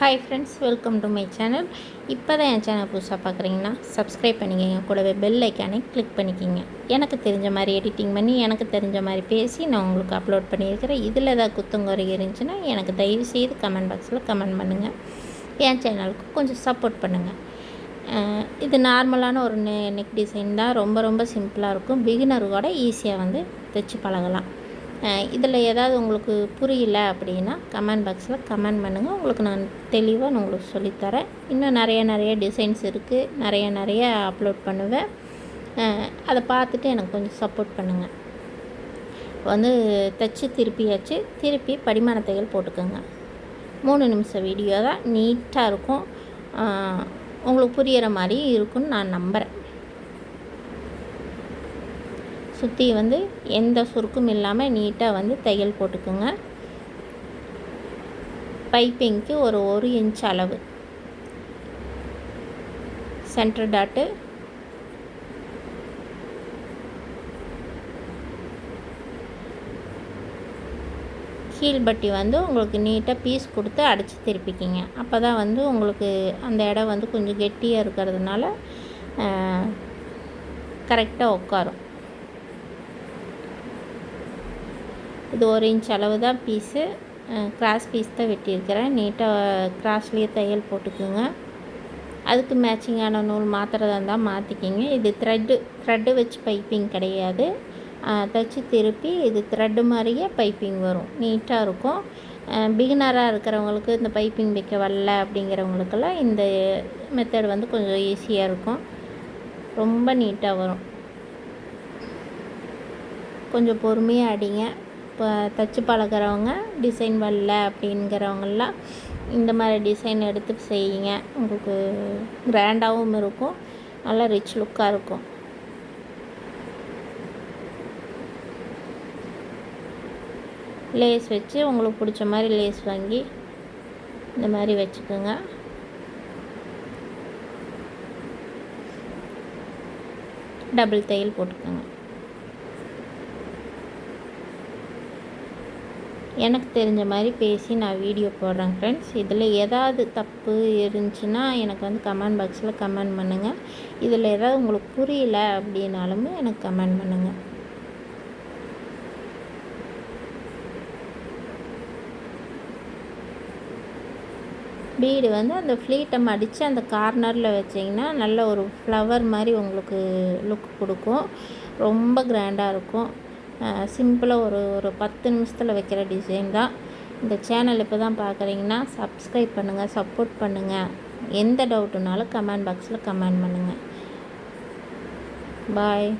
Hi friends welcome to my channel இப்போ தான் என் channel புதுசாக பார்க்குறீங்கன்னா சப்ஸ்கிரைப் பண்ணிக்கங்க. கூடவே பெல் ஐக்கானே கிளிக் பண்ணிக்கிங்க. எனக்கு தெரிஞ்ச மாதிரி எடிட்டிங் பண்ணி எனக்கு தெரிஞ்ச மாதிரி பேசி நான் உங்களுக்கு அப்லோட் பண்ணியிருக்கிறேன் இதில் ஏதாவது குத்தங்குறை இருந்துச்சுன்னா எனக்கு தயவு செய்து கமெண்ட் பாக்ஸில் கமெண்ட் பண்ணுங்கள் என் சேனலுக்கு கொஞ்சம் சப்போர்ட் பண்ணுங்கள் இது நார்மலான ஒரு நெ நெக் டிசைன் தான். ரொம்ப ரொம்ப சிம்பிளாக இருக்கும். பிகினர் கூட ஈஸியாக வந்து தைச்சி பழகலாம். இதில் ஏதாவது உங்களுக்கு புரியல அப்படின்னா கமெண்ட் பாக்ஸில் கமெண்ட் பண்ணுங்கள் உங்களுக்கு நான் தெளிவாக நான் உங்களுக்கு சொல்லித்தரேன். இன்னும் நிறைய நிறைய டிசைன்ஸ் இருக்குது நிறைய நிறைய அப்லோட் பண்ணுவேன். அதை பார்த்துட்டு எனக்கு கொஞ்சம் சப்போர்ட் பண்ணுங்கள் வந்து தைச்சி திருப்பியாச்சு. திருப்பி படிமான தையல் போட்டுக்கோங்க. மூணு நிமிஷம் வீடியோ தான். நீட்டாக இருக்கும். உங்களுக்கு புரிகிற மாதிரி இருக்கும்னு நான் நம்புகிறேன் சுற்றி வந்து எந்த சுருக்கும் இல்லாமல் நீட்டாக வந்து தையல் போட்டுக்குங்க. பைப்பிங்க்கு ஒரு ஒரு இன்ச் அளவு. சென்டர் டாட்டு ஹீல் பட்டி வந்து உங்களுக்கு நீட்டாக பீஸ் கொடுத்து அடைச்சி திருப்பிக்கிங்க. அப்போ தான் வந்து உங்களுக்கு அந்த இடம் வந்து கொஞ்சம் கெட்டியாக இருக்கிறதுனால கரெக்டாக உட்காரும். இது ஒரு இன்ச் அளவு தான் பீஸு கிராஸ் பீஸ் தான் வெட்டியிருக்கிறேன். நீட்டாக கிராஸ்லேயே தையல் போட்டுக்குங்க. அதுக்கு மேட்சிங்கான நூல் மாற்றுறதா இருந்தால் மாற்றிக்கிங்க இது த்ரெட்டு த்ரெட்டு வச்சு பைப்பிங் கிடையாது. தைச்சி திருப்பி இது த்ரெட்டு மாதிரியே பைப்பிங் வரும். நீட்டாக இருக்கும். பிகினராக இருக்கிறவங்களுக்கு இந்த பைப்பிங் வைக்க வரல அப்படிங்கிறவங்களுக்கெல்லாம் இந்த மெத்தட் வந்து கொஞ்சம் ஈஸியாக இருக்கும். ரொம்ப நீட்டாக வரும். கொஞ்சம் பொறுமையாக அடிங்க. இப்போ தச்சு பழகிறவங்க டிசைன் வரல அப்படிங்கிறவங்கெல்லாம் இந்த மாதிரி டிசைன் எடுத்து செய்யுங்க. உங்களுக்கு கிராண்டாகவும் இருக்கும். நல்லா ரிச் லுக்காக இருக்கும். லேஸ் வச்சு உங்களுக்கு பிடிச்ச மாதிரி லேஸ் வாங்கி இந்த மாதிரி வச்சுக்கோங்க. டபுள் தையல் போட்டுக்கோங்க. எனக்கு தெரிஞ்ச மாதிரி பேசி நான் வீடியோ போடுறேன் ஃப்ரெண்ட்ஸ் இதில் ஏதாவது தப்பு இருந்துச்சுன்னா எனக்கு வந்து கமெண்ட் பாக்ஸில் கமெண்ட் பண்ணுங்கள் இதில் ஏதாவது உங்களுக்கு புரியல அப்படின்னாலுமே எனக்கு கமெண்ட் பண்ணுங்கள் பீடு வந்து அந்த ஃப்ளீட்டை மடித்து அந்த கார்னரில் வச்சிங்கன்னா நல்ல ஒரு ஃப்ளவர் மாதிரி உங்களுக்கு லுக் கொடுக்கும். ரொம்ப கிராண்டாக இருக்கும். சிம்பிளாக ஒரு ஒரு பத்து நிமிஷத்தில் வைக்கிற டிசைன் தான். இந்த சேனல் இப்போ தான் பார்க்குறீங்கன்னா சப்ஸ்கிரைப் பண்ணுங்கள் சப்போர்ட் பண்ணுங்கள் எந்த டவுட்டுனாலும் கமெண்ட் பாக்ஸில் கமெண்ட் பண்ணுங்கள் பாய்